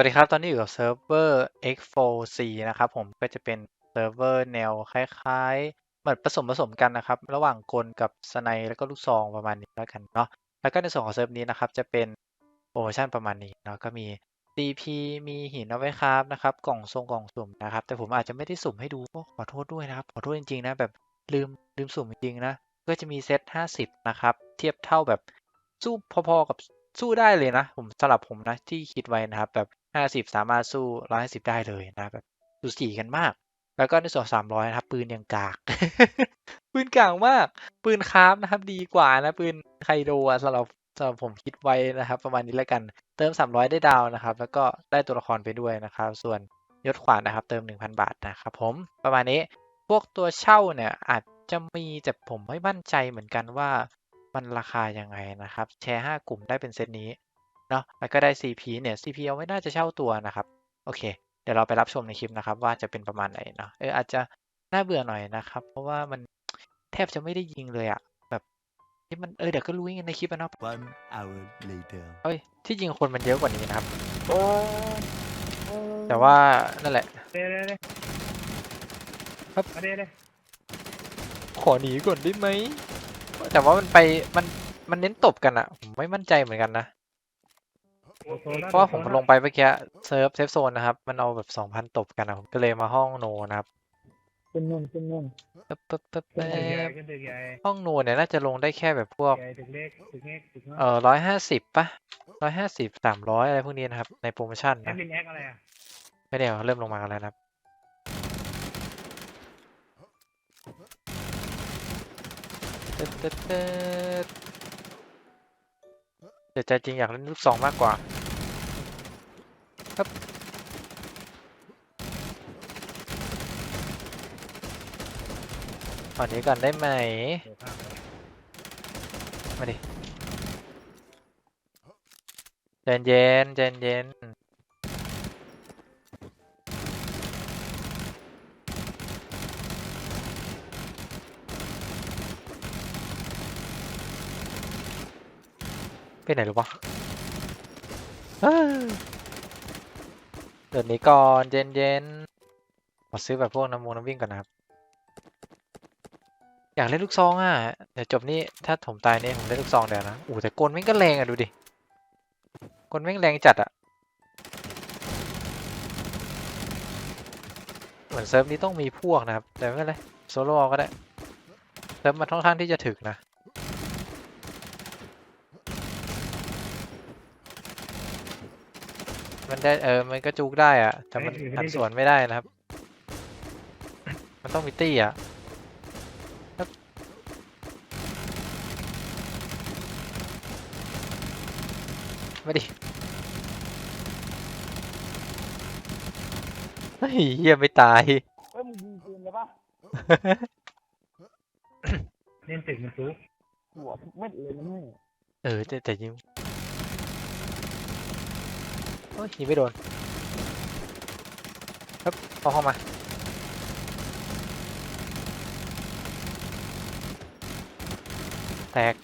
วัสดีครับ ตอนนี้อยู่กับเซิร์ฟเวอร์ X4C นะครับผมก็จะเป็นเซิร์ฟเวอร์แนวคล้ายๆ เหมือนผสมผสมกันนะครับ ระหว่างกลกับสไนแล้วก็ลูกซองประมาณนี้แล้วกันเนาะแล้วก็ในส่วนของเซิร์ฟนี้นะครับ จะเป็นโปรโมชั่นประมาณนี้เนาะก็มี CP มีหินเอาไว้ครับนะครับ กล่องทรงกล่องสุ่มนะครับ แต่ผมอาจจะไม่ได้สุ่มให้ดูก็ขอโทษด้วยนะครับ ขอโทษจริงๆนะแบบลืมลืมสุ่มจริงๆนะก็จะมีเซต50 นะครับ เทียบเท่าแบบสู้พอๆกับสู้ได้เลยนะ ผมสำหรับผมนะที่คิดไว้นะครับ แบบ 50สามารถสู้150ได้เลยนะแบบสูสีกันมาก แล้วก็ในส่วน300นะครับ ปืนยังกาก ปืนกากมาก ปืนคราฟนะครับ ดีกว่านะ ปืนไคโดสำหรับสำหรับผมคิดไว้นะครับ ประมาณนี้แล้วกัน เติม300ได้ดาวนะครับ แล้วก็ได้ตัวละครไปด้วยนะครับ ส่วนยศขวานนะครับ เติม1,000บาทนะครับผม ประมาณนี้ พวกตัวเช่าเนี่ยอาจจะมีแต่ผมไม่มั่นใจเหมือนกันว่ามันราคายังไงนะครับ แชร์ 5 กลุ่มได้เป็นเซตนี้ เนาะแล้วก็ได้ CP เนี่ย CP เอาไว้น่าจะเช่าตัวนะครับ โอเค เดี๋ยวเราไปรับชมในคลิปนะครับ ว่าจะเป็นประมาณไหนเนาะเอออาจจะน่าเบื่อหน่อยนะครับ เพราะว่ามันแทบจะไม่ได้ยิงเลยอะแบบที่มันเออเดี๋ยวก็รู้เองในคลิปอะเนาะ One hour later. เอ้ยที่จริงคนมันเยอะกว่านี้นะครับ โอ้โอ้แต่ว่านั่นแหละเด้เด้เด้ครับมาเด้เด้ขอหนีก่อนได้ไหมแต่ว่ามันไปมันมันเน้นตบกันอะผมไม่มั่นใจเหมือนกันนะโอ้โหน่ เพราะว่าผมลงไปเมื่อกี้เซิร์ฟเซฟโซนนะครับ มันเอาแบบสองพันตบกันนะผมก็เลยมาห้องโนนะครับขึ้นนุ่นขึ้นนุ่นปึ๊บปึ๊บปึ๊บขึ้นปึ๊ตึกใหญ่บขึ้นตึกใหญ่ห้องโนเนี่ยน่าจะลงได้แค่แบบพวกใหญ่ตึกเล็กตึกเล็กตึกน้อยเอ่อร้อยห้าสิบปะร้อยห้าสิบสามร้อยอะไรพวกนี้นะครับในโปรโมชั่นแอนะดมินแอคอะไรอะไม่ได้เอาเริ่มลงมากันแล้วนะครับตึ๊ดตึ๊ดตึ๊ด แต่ใจจริงอยากเล่นลูกซองมากกว่าครับตอนนี้ก่อนได้ไหมเดี๋ยวภาพไปมาดิใจเย็นใจเย็น ไปไหนหรือวะเอ้ยเดี๋ยวนี้ก่อนเย็นเย็นขอซื้อแบบพวกน้ำมูกน้ำวิ่งก่อนนะครับ อยากเล่นลูกซองอะ เดี๋ยวจบนี่ถ้าผมตายนี่ผมเล่นลูกซองเดี๋ยวนะอู้แต่กลแม่งก็แรงอะดูดิกลแม่งแรงจัดอะ เหมือนเซิร์ฟนี้ต้องมีพวกนะครับ แต่ไม่เป็นไรโซโล่ก็ได้เซิร์ฟมันค่อนข้างที่จะถึกนะ มันได้เออ มันก็จุกได้อะแต่มันหันสวนไม่ได้นะครับ มันต้องมีตี้อะมาดิเฮ้ยเฮียไม่ตาย เฮ้ยมึงยิงปืนเลยปะเล่นตึกมันซุกหัวทุกเม็ดเลยนะแม่เออแต่แต่ยิง โอ้ยยิงไม่โดนครับเอาเข้ามาแตก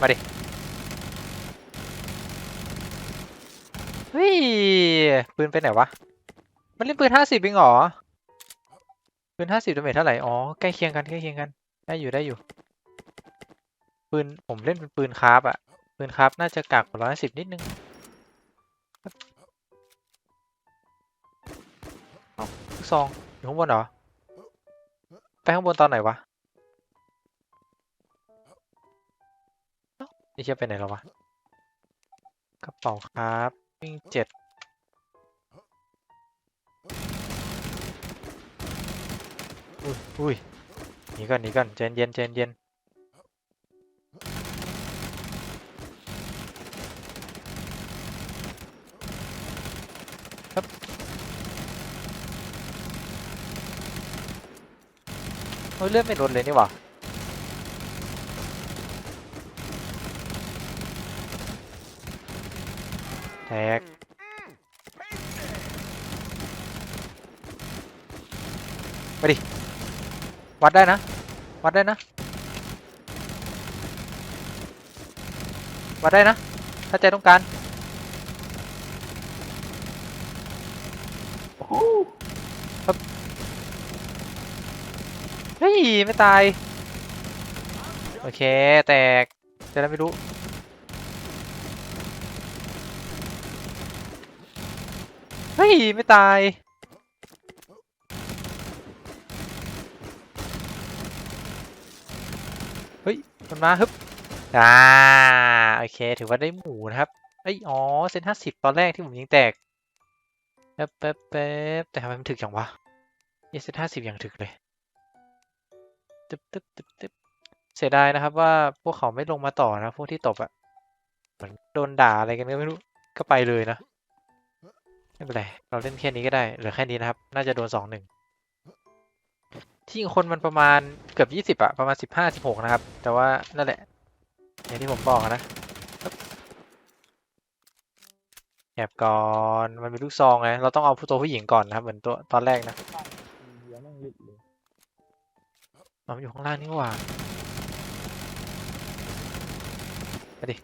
มาดิ เฮ้ย ปืนไปไหนวะ มันเล่นปืนห้าสิบเองเหรอ ปืนห้าสิบดาเมจเท่าไหร่ อ๋อ ใกล้เคียงกัน ใกล้เคียงกัน ได้อยู่ ได้อยู่ ปืนผมเล่นเป็นปืนคราฟอะปืนคราฟน่าจะกากกว่าร้อยสิบนิดนึงเอาซองอยู่ข้างบนเหรอ ไปข้างบนตอนไหนวะเอ้าไอ้เชี่ยไปไหนแล้ววะ กระเป๋าครับวิ่งเจ็ดอุ้ยอุ้ยหนีก่อนหนีก่อนใจเย็นใจเย็น ครับโอ้ยเลือดไม่ลดเลยนี่หว่าแตกไปดิ วัดได้นะ วัดได้นะ วัดได้นะ ถ้าใจต้องการ โอ้โห เฮ้ย ไม่ตาย โอเค แตกจะได้ไม่รู้เฮ้ย ไม่ตาย เฮ้ย มันมาฮึบอ่า โอเค ถือว่าได้หมูนะครับเอ้ยอ๋อ เซนห้าสิบตอนแรกที่ผมยิงแตกแป๊บแป๊บแป๊บแต่ทำไมมันถึกจังวะเซนห้าสิบอย่างถึกเลย ตึ๊บตึ๊บตึ๊บตึ๊บเสียดายนะครับว่าพวกเขาไม่ลงมาต่อนะพวกที่ตบอะเหมือนโดนด่าอะไรกันก็ไม่รู้ก็ไปเลยนะไม่เป็นไรเราเล่นแค่นี้ก็ได้เหลือแค่นี้นะครับ น่าจะโดนสองหนึ่งที่ยิงคนมันประมาณเกือบยี่สิบอะประมาณสิบห้าสิบหกนะครับ แต่ว่านั่นแหละอย่างที่ผมบอกนะแอบก่อนมันมีลูกซองไงเราต้องเอาผู้ตัวผู้หญิงก่อนนะครับ เหมือนตัวตอนแรกนะ มันอยู่ข้างล่างนี่หว่าไปดิ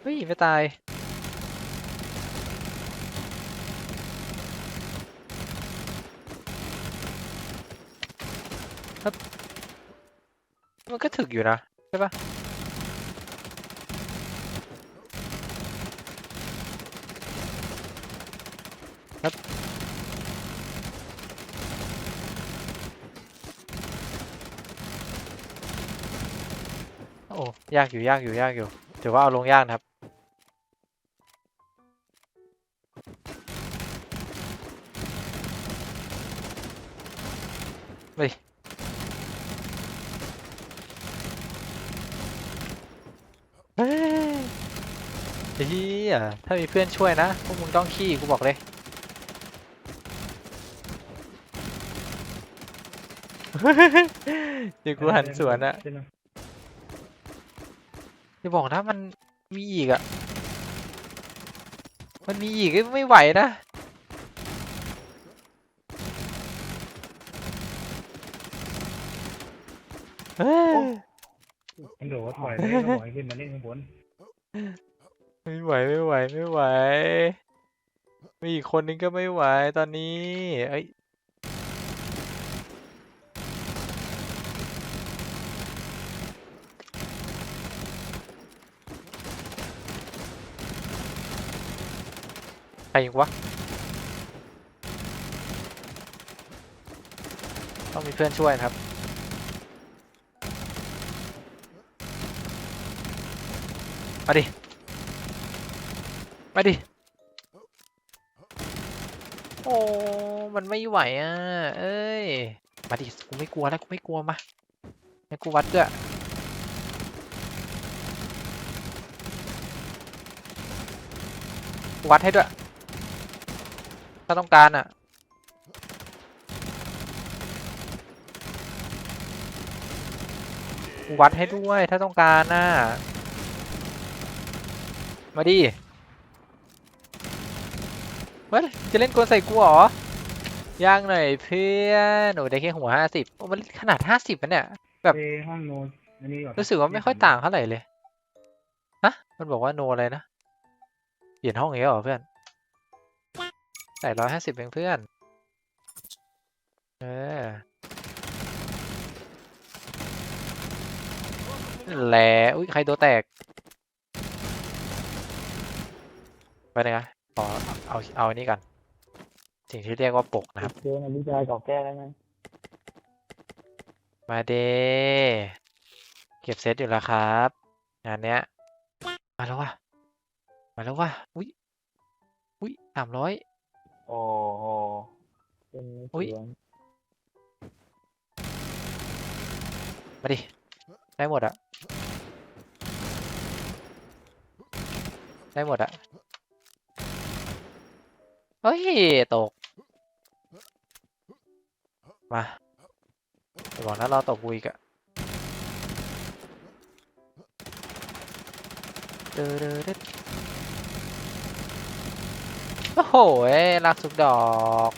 เฮ้ยไม่ตายครับมันก็ถึกอยู่นะ ใช่ปะครับ โอ้ ยากอยู่ยากอยู่ยากอยู่ถือว่าเอาลงยากนะครับไปเฮ้ยเฮียถ้ามีเพื่อนช่วยนะ พวกมึงต้องขี้กูบอกเลยเดี๋ยวกูหันสวนอะ อย่าบอกนะมันมีอีกอะมันมีอีกก็ไม่ไหวนะ เฮ้ยมันโดดถอยเลยถอยขึ้นมาเล่นข้างบนไม่ไหวไม่ไหวไม่ไหว มีอีกคนนึงก็ไม่ไหวตอนนี้ เอ้ย ใครยิงวะ ต้องมีเพื่อนช่วยครับ มาดิ มาดิ โอ้ มันไม่ไหวอะ เอ้ย มาดิ กูไม่กลัวแล้ว กูไม่กลัวมาให้กูวัดด้วยวัดให้ด้วย ถ้าต้องการอะกูวัดให้ด้วยถ้าต้องการน่ะ มาดิเฮ้ยจะเล่นกลใส่กูเหรอย่างหน่อยเพื่อนโอ้ได้แค่หัวห้าสิบโอ้มันขนาดห้าสิบนะเนี่ย แบบไปห้องโน้ตอันนี้ก่อนรู้สึกว่าไม่ค่อยต่างเท่าไหร่เลยฮะมันบอกว่าโนอะไรนะ เปลี่ยนห้องอย่างเงี้ยเหรอเพื่อน ใส่ร้อยห้าสิบเองเพื่อน เออนั่นแหละอุ้ยใครตัวแตก ไปเลยนะขอเอา เอาอันนี้ก่อน สิ่งที่เรียกว่าปกนะครับเจอนาฬิกาเก่าแก้แล้วไงมาเดเก็บเซตอยู่แล้วครับ งานเนี้ย มาแล้วว่ะ มาแล้วว่ะ อุ้ยอุ้ยสามร้อย โอ้โหเป็นอุ๊ยเสียงมาดิ ได้หมดอะได้หมดอะเฮ้ย ตก มาอย่าบอกนะเราตกกูอีกอะเด้อเด้อเด้อโอ้โหรักสุกดอก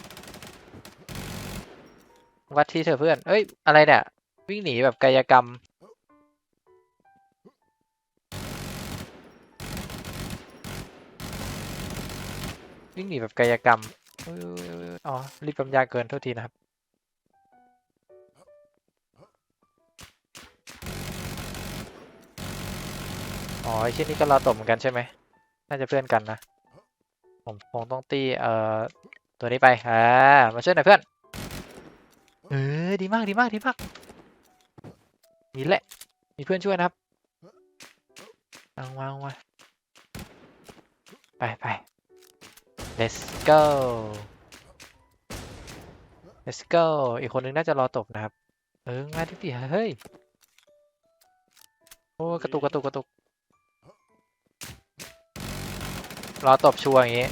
วัดที่เถอเพื่อน เอ้ย อะไรเนี่ย วิ่งหนีแบบกายกรรม วิ่งหนีแบบกายกรรม อ๋อ รีบปั๊มยาเกินโทษทีนะครับอ๋อไอ้เช่นนี้ก็รอตบเหมือนกันใช่ไหม น่าจะเพื่อนกันนะ ผมคงต้องตีเอ่อตัวนี้ไปอ่ามาช่วยหน่อยเพื่อน เออดีมากดีมากดีมากนี่แหละ มีเพื่อนช่วยนะครับเอามาเอามาไปไป let's go let's go อีกคนนึงน่าจะรอตบนะครับ เออง่ายที่ปีเฮ้ย โอ้กระตุกกระตุกกระตุก รอตบชัวร์อย่างงี้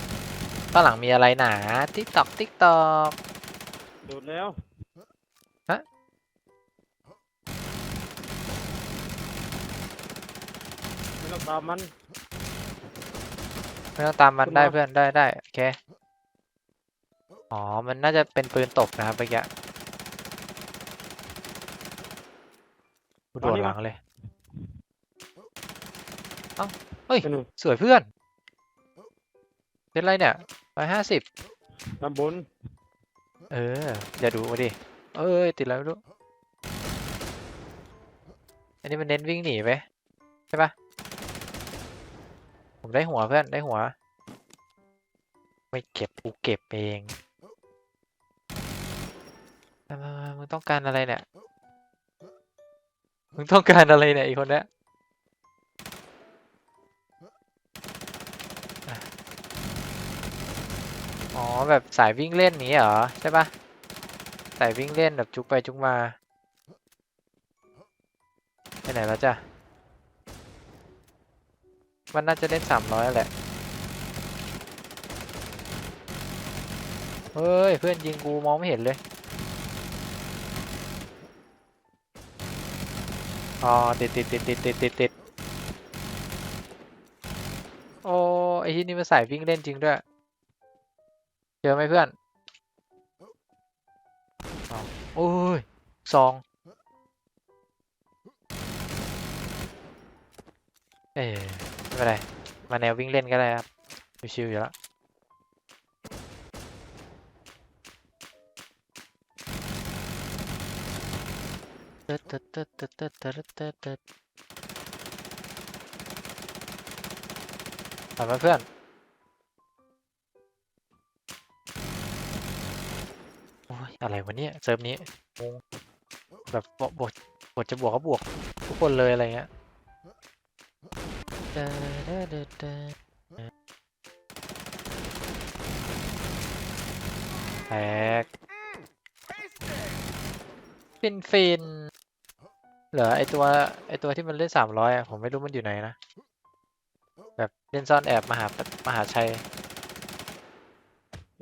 ข้างหลังมีอะไรหนาติ๊กตอกติ๊กตอกโดดแล้วฮะไม่ต้องตามมัน ไม่ต้องตามมันคุณได้มาเพื่อนได้ได้โอเคอ๋อ มันน่าจะเป็นปืนตบนะครับเมื่อกี้กูโดดหลังเลยเอ้าเฮ้ยไปนู่นสวยเพื่อน เป็นไรเนี่ยร้อยห้าสิบตามบนเออ อย่าดูมาดิ เอ้ย ติดแล้วไม่รู้อันนี้มันเน้นวิ่งหนีไปใช่ปะผมได้หัวเพื่อน ได้หัว ไม่เก็บกูเก็บเองมามามามึงต้องการอะไรเนี่ย มึงต้องการอะไรเนี่ยอีกคนเนี้ย อ๋อแบบสายวิ่งเล่นนี้เหรอใช่ปะสายวิ่งเล่นแบบจุกไปจุกมาไปไหนแล้วจ้ะมันน่าจะเล่นสามร้อยแหละเฮ้ยเพื่อนยิงกูมองไม่เห็นเลยอ๋อติดติดติดติดติดติดติดโอ้ไอที่นี่มันสายวิ่งเล่นจริงด้วย เจอไหมเพื่อนโอ้ยซอง เอ้ยไม่เป็นไร มาแนววิ่งเล่นก็ได้ครับ ชิวๆอยู่แล้วตึ๊ดตึ๊ดตึ๊ดตึ๊ดตึ๊ดตึ๊ดตึ๊ดตึ๊ดถามมาเพื่อน อ้ยอะไรวะเนี่ยเซิร์ฟนี้งงแบบบวกบวกบวกจะบวกก็บวกทุกคนเลยอะไรเงี้ยเด้อเด้อเด้อเด้อแตกฟินฟินเหรอไอตัวไอตัวที่มันเล่นสามร้อยอะผมไม่รู้มันอยู่ไหนนะ แบบเล่นซ่อนแอบมหามหาชัย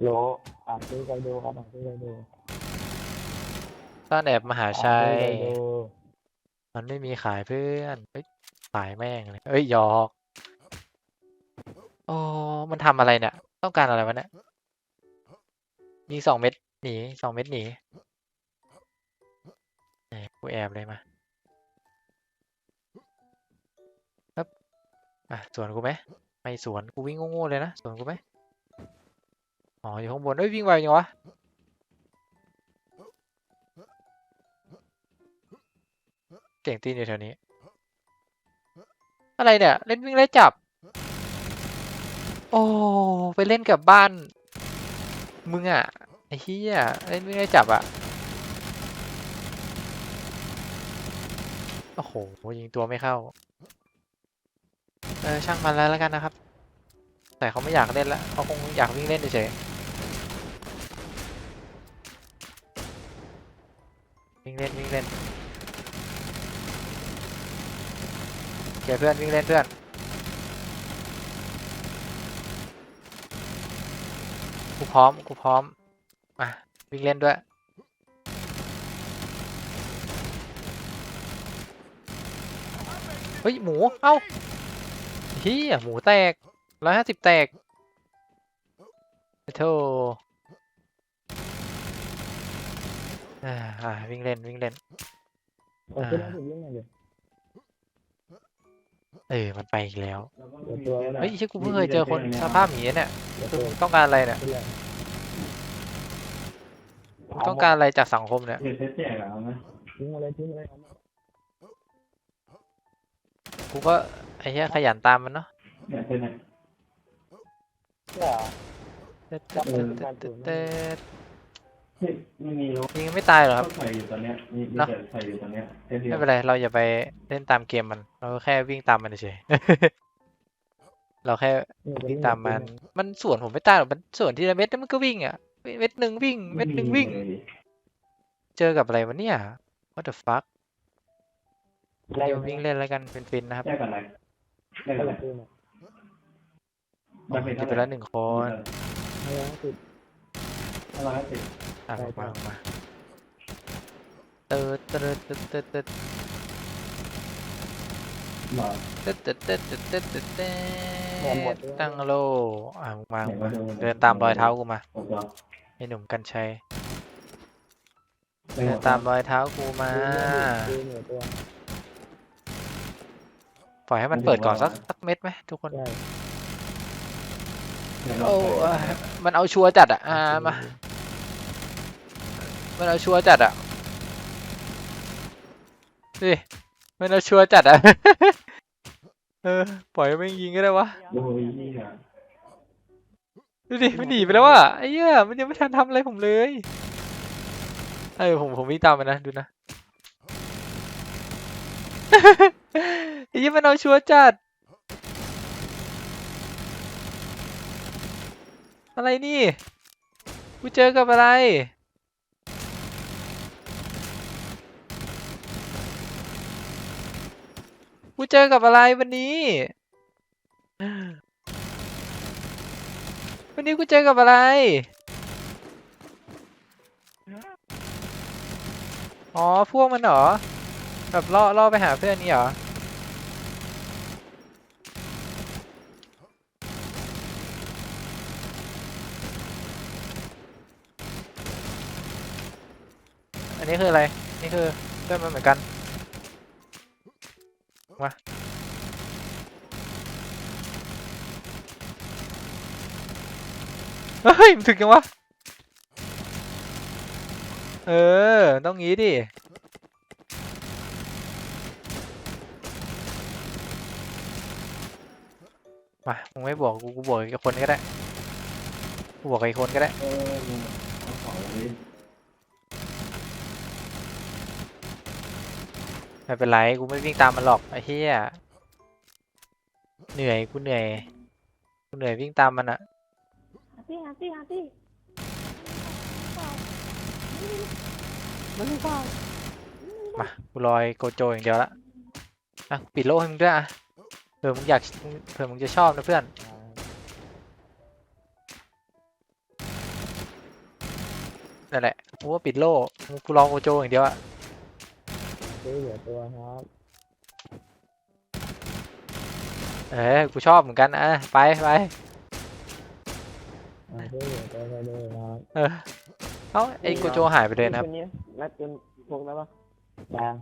โลอ่านซื้อไปดูครับอ่านซื้อไปดู ซ่อนแอบมหาอ่านชัยซื้อไปดูมันไม่มีขายเพื่อนเอ้ยขายแม่งเลยเอ้ยหยอกโอ้มันทำอะไรเนี่ย ต้องการอะไรวะเนี่ยยิงสองเม็ดหนีสองเม็ดหนีไหนกูแอบเลยมาปึ๊บอะสวนกูไหมไม่สวนกูวิ่งโง่ๆเลยนะสวนกูไหมอ๋ออยู่ข้างบนเอ้ยวิ่งไวยังวะ สียงตีนอยู่แถวนี้ อะไรเนี่ย เล่นวิ่งไล่จับ โอ้ไปเล่นกับบ้าน มึงอะไอ้เหี้ยเล่นวิ่งไล่จับอะโอ้โหยิงตัวไม่เข้า เออช่างมันแล้วแล้วกันนะครับ แต่เขาไม่อยากเล่นล้วเขาคงอยากวิ่งเล่นเฉยวิ่งเล่นวิ่งเล่นโอ เคเพื่อนวิ่งเล่นเพื่อนกูพร้อมกูพร้อมมาวิ่งเล่นด้วยเฮ้ย หมู เอ้าเฮียหมูแตกร้อยห้าสิบแตกโธ่อ่าอ่าวิ่งเล่น วิ่งเล่นโอ้ขึ้นมาสุดยิ่งหน่อย เออ มันไปอีกแล้วเดี๋ยวตัวก็ได้เฮ้ยใช่กูเพิ่งเคยเจอคนสภาพอย่างนี้เนี่ยเดี๋ยวคือตัวมึงต้องการอะไรเนี่ยขึ้นเลยมึงต้องการอะไรจากสังคมเนี่ยเดี๋ยวเทสแจกเอาไหมทิ้งมาเลยทิ้งมาเลยเอามากูก็ไอ้เหี้ยขยันตามมันเนาะเนี่ยเทสเนี่ยเชื่อเต๊ดเต๊ดเต๊ ดเต๊ดเต๊ดเต๊ดเฮ้ยไม่มีรู้ยิงไม่ตายหรอครับก็ใส่อยู่ตอนเนี้ยมีมีเนอะแต่ใส่อยู่ตอนเนี้ยเทสเดียไม่วเป็นไร เราอย่าไปเล่นตามเกมมัน เราแค่วิ่งตามมันเฉย เราแค่เนี่ยวิ่งตามมัน มันสวนผมไม่ตายหรอกมันสวนทีละเม็ดแล้วมันก็วิ่งอะ เม็ดหนึ่งวิ่ง เม็ดหนึ่งวิ่ง ไม่มีเลยเจอกับอะไรวะเนี่ย what the fuck ไล่เดี๋ยววิ่งเล่นแล้วกันเป็นฟินนะครับแจกกันอะไรแจกกันอะไรปืนอะอ๋อเก็บไปแล้วหนึ่งคนไม่ต้องติดห้าร้อยห้าสิบ อะใช่ออกมาใช่ออกมาเติร์ดเติร์ดเติร์ดเติร์ดเติร์ดหรอเติร์ดเติร์ดเติร์ดเติร์ดเติร์ดเติร์ดเติร์ดตั้งโลอะมาออกมาเดินตามรอยเท้ากูมาหกร้อยไอ้หนุ่มกัญชัยไม่เดิหนกตามรอยเท้ากูมาปืนเหนือตัวปล่อยให้มันเปิดก่อนสักสักเม็ดไหมทุกคน ใช่ไม่หกโอ้ยมันเอาชัวร์จัดอะอ่ามา มันเอาชัวร์จัดอะดิมันเอาชัวร์จัดอะเออปล่อยให้มันยิงก็ได้วะ โอ้ยนี่อะดูดิมันหนีไปแล้วว่ะไอ้เหี้ยมันยังไม่ทันทำอะไรผมเลยเออผมผมวิ่งตามมันนะดูนะ ไอ้เหี้ยมันเอาชัวร์จัด อะไรนี่กูเจอกับอะไร กูเจอกับอะไรวันนี้ วันนี้กูเจอกับอะไร อ๋อ พวกมันเหรอ แบบล่อล่อไปหาเพื่อนนี่เหรอ อันนี้คืออะไร นี่คือเพื่อนมันเหมือนกัน มาเฮ้ยมันถึงยังวะ เออ ต้องงี้ดิ มามึงไม่บอกกู กูบอกอีกคนก็ได้ กูบอกอีกคนก็ได้ เออเอาของเไม่เป็นไรกูไม่วิ่งตามมันหรอกไอ้เหี้ยเหนื่อยกูเหนื่อยกูเหนื่อยวิ่งตามมันอะหาที่หาที่หาที่ไม่รู้เปล่ามากูลอยโกโจอย่างเดียวละอะปิดโลกให้มึงด้วยอะเผื่อมึงอยากเผื่อมึงจะชอบนะเพื่อนนั่นแหละกูว่าปิดโลกกูลองโกโจอย่างเดียวอะ ปืนเหนือตัวครับเออกูชอบเหมือนกันอะไปไปอ่าปืนเหนือตัวไปเลยครับเออเอ้าไอ้โกโจหายไปเลยนะครับปืนี้นัดเป็นพวกนั้นปะบาง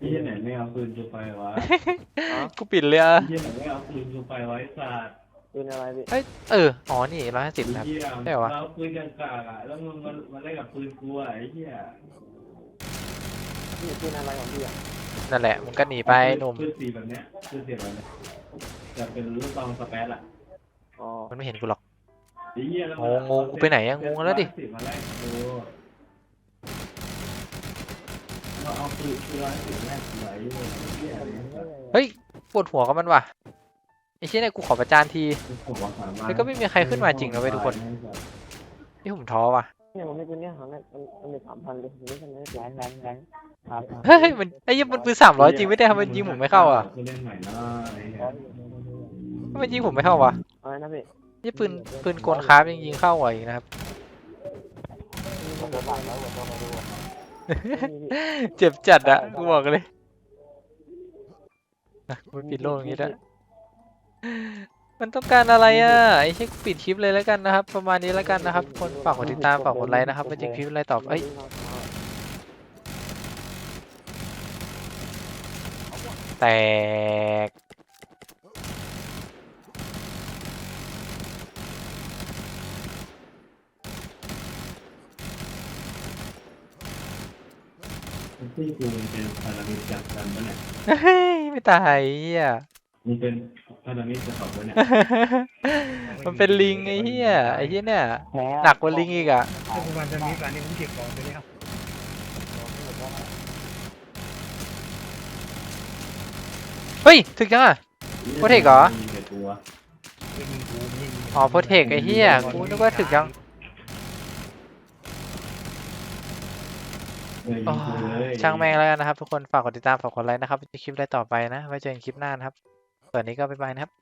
ที่ไหนไม่เอาปืนกูไปวะกูปิดเลยอะที่ไหนไม่เอาปืนกูไปไว้สัตว์ปืนอะไรพี่เอออ๋อนี่ร้อยห้าสิบนะครับ เหี้ยได้เหรอวะ เราเอาปืนกันกากอะแล้วมึงมามาเล่นกับปืนกูอะไอ้เหี้ย พี่ปืนอะไรของพี่อะนั่นแหละมึงก็หนีไปหนุ่มปืนสีแบบเนี้ยปืนสีแบบเนี้ยจะเป็นลูกซองสเปซอะอ๋อมันไม่เห็นกูหรอก ไอ้เหี้ยแล้วงงงงกูไปไหนอะงงแล้วดิ สิบมาแรกกูเราเอาปืนปืนร้อยสิบแรกไหวอยู่ไอ้เหี้ยอะไรเนี่ยเฮ้ยปวดหัวกับมันว่ะไอ้เชี่ยเนี่ยกูขอประจานที ผมว่าสามารถแล้วก็ไม่มีใครขึ้นมาจริงนะเว้ยทุกคน นี่ผมท้อว่ะ เนี่ยผมไม่ปืนเนี่ยของเนี่ยมันมันมีสามพันเลยผมไม่ใช่ไหมแรงแรงแรงครับเฮ้ยมันไอ้ยี่มันปืนสามร้อยจริงไม่ได้ทำไมยิงผมไม่เข้าอะกูเล่นใหม่นะไอ้เหี้ยทำไมยิงผมไม่เข้าวะอะไรนะพี่ยี่ปืนปืนกลคราฟยังยิงเข้าอะอีกนะครับผมจะบังแล้วผมจะมาดูอะเจ็บจัดอะกูบอกเลยอะกูปิดโลกอย่างงี้ด้วย มันต้องการอะไรอะไอ้เชี่ยกูปิดคลิปเลยแล้วกันนะครับ ประมาณนี้แล้วกันนะครับคนฝากกดติดตามฝากกดไลค์นะครับไม่จริงคลิปอะไรต่อเอ้ยแตกที่กูมันเป็นพารามิดจับกันปะเนี่ยเฮ้ยไม่ตายเหี้ยมันเป็น พารามิดจะตอบปะเนี่ยมันเป็นลิงไอ้เหี้ยไอ้เหี้ยเนี่ยแพ้หนักกว่าลิงอีกอะถ้าคุณวันจะมีการนี้ผมเก็บของไปแล้วเฮ้ยถึกยังอะโปรเทคเหรอมีแต่ตัวไม่มีกูไม่มีอ๋อโปรเทคไอ้เหี้ยกูนึกว่าถึกยังเออยิอ๋องกูเลยช่างแม่งแล้วกันนะครับ ทุกคนฝากกดติดตามฝากกดไลค์นะครับจะคลิปได้ต่อไปนะ ไว้เจอกันคลิปหน้านะครับ ส่วนนี้ก็บ๊ายบายนะครับ